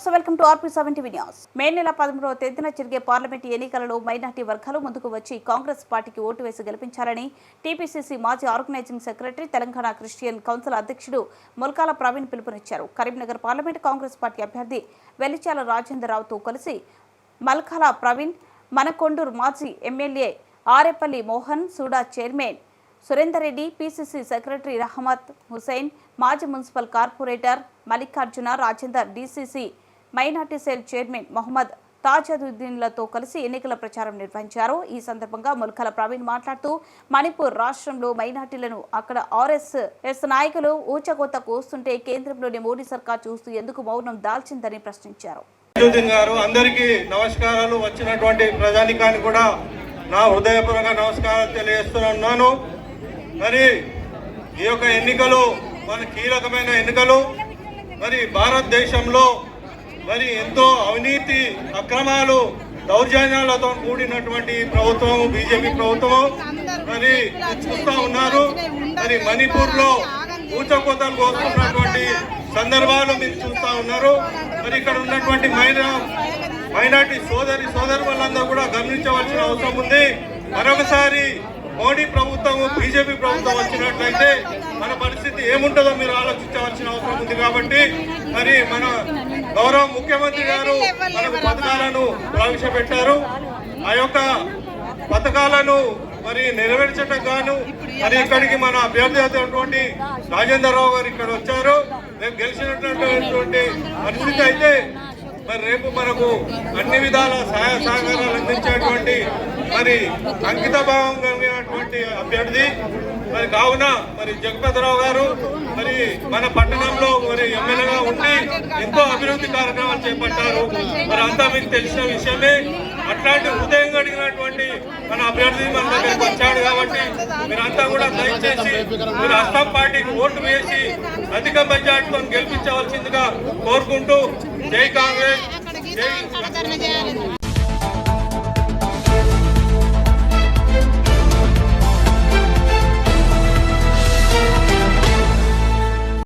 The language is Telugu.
నమస్తే welcome to RP seven TV news May నెల పదమూడవ తేదీన జరిగే పార్లమెంట్ ఎన్నికలలో మైనార్టీ వర్గాలు ముందుకు వచ్చి కాంగ్రెస్ పార్టీకి ఓటు వేసి గెలిపించాలని టీపీసీసీ మాజీ organizing secretary Telangana Christian council అధ్యక్షుడు ముల్కాల ప్రవీణ్ పిలుపునిచ్చారు. కరీంనగర్ పార్లమెంట్ కాంగ్రెస్ పార్టీ అభ్యర్థి వెలిచాల రాజేంద్రరావుతో కలిసి మల్కాల ప్రవీణ్ మనకొండూరు మాజీ MLA Arepalli Mohan SUDA chairman Surender Reddy PCC secretary Rahamat Husain మాజీ municipal corporator Mallikarjuna Rajender DCC minority cell chairman Mohammed తాజాదుద్దీన్లతో కలిసి ఎన్నికల ప్రచారం నిర్వహించారు. ఈ సందర్భంగా ముల్కల ప్రవీణ్ మాట్లాడుతూ మణిపూర్ రాష్ట్రంలో మైనార్టీలను అక్కడ ఆర్ఎస్ఎస్ నాయకులు ఊచకోత కోస్తుంటే కేంద్రంలోని మోడీ సర్కార్ చూస్తూ ఎందుకు మౌనం దాల్చిందని ప్రశ్నించారు. గారు అందరికీ నమస్కారాలు. వచ్చినటువంటి ప్రజానికానికి కూడా నా హృదయపూర్వక నమస్కారాలు తెలియజేస్తున్నాను. మరి ఈ యొక్క ఎన్నికలు మన కీలకమైన ఎన్నికలు. మరి భారతదేశంలో మరి ఎంతో అవినీతి అక్రమాలు దౌర్జన్యాలతో కూడినటువంటి ప్రభుత్వం బీజేపీ ప్రభుత్వం మరి చూస్తూ ఉన్నారు. మరి మణిపూర్లో ఊచకోతలు కోస్తున్నటువంటి సందర్భాలు మీరు చూస్తూ ఉన్నారు. మరి ఇక్కడ ఉన్నటువంటి మైనా మైనార్టీ సోదరి సోదరు వాళ్ళందరూ కూడా గమనించవలసిన అవసరం ఉంది. మరొకసారి మోడీ ప్రభుత్వం బీజేపీ ప్రభుత్వం వచ్చినట్లయితే ఏముంటుందో మీరు ఆలోచించవలసిన అవసరం ఉంది కాబట్టి మరి మన గౌరవ ముఖ్యమంత్రి గారు మనకు పథకాలను ప్రవేశపెట్టారు. ఆ యొక్క పథకాలను మరి నెరవేర్చడం గాను మరి ఇక్కడికి మన అభ్యర్థి అయినటువంటి రాజేంద్రరావు గారు ఇక్కడ వచ్చారు. రేపు గెలిచినటువంటి పరిస్థితి అయితే మరి రేపు మనకు అన్ని విధాల సహాయ సహకారాలు అందించేటువంటి మరి అంకిత భావం కలిగినటువంటి అభ్యర్థి మరి కావున మరి జగపతిరావు గారు మరి మన పట్టణంలో మరి ఎమ్మెల్యేగా ఉండి ఎంతో అభివృద్ధి కార్యక్రమాలు చేపట్టారు. మరి అంతా మీకు తెలిసిన విషయమే. అట్లాంటి హృదయం కలిగినటువంటి మన అభ్యర్థి మన దగ్గరికి వచ్చాడు కాబట్టి మీరంతా కూడా దయచేసి మీరు అస్సాం పార్టీకి ఓటు వేసి అధిక మెజార్టీతో గెలిపించవలసిందిగా కోరుకుంటూ జై కాంగ్రెస్ జై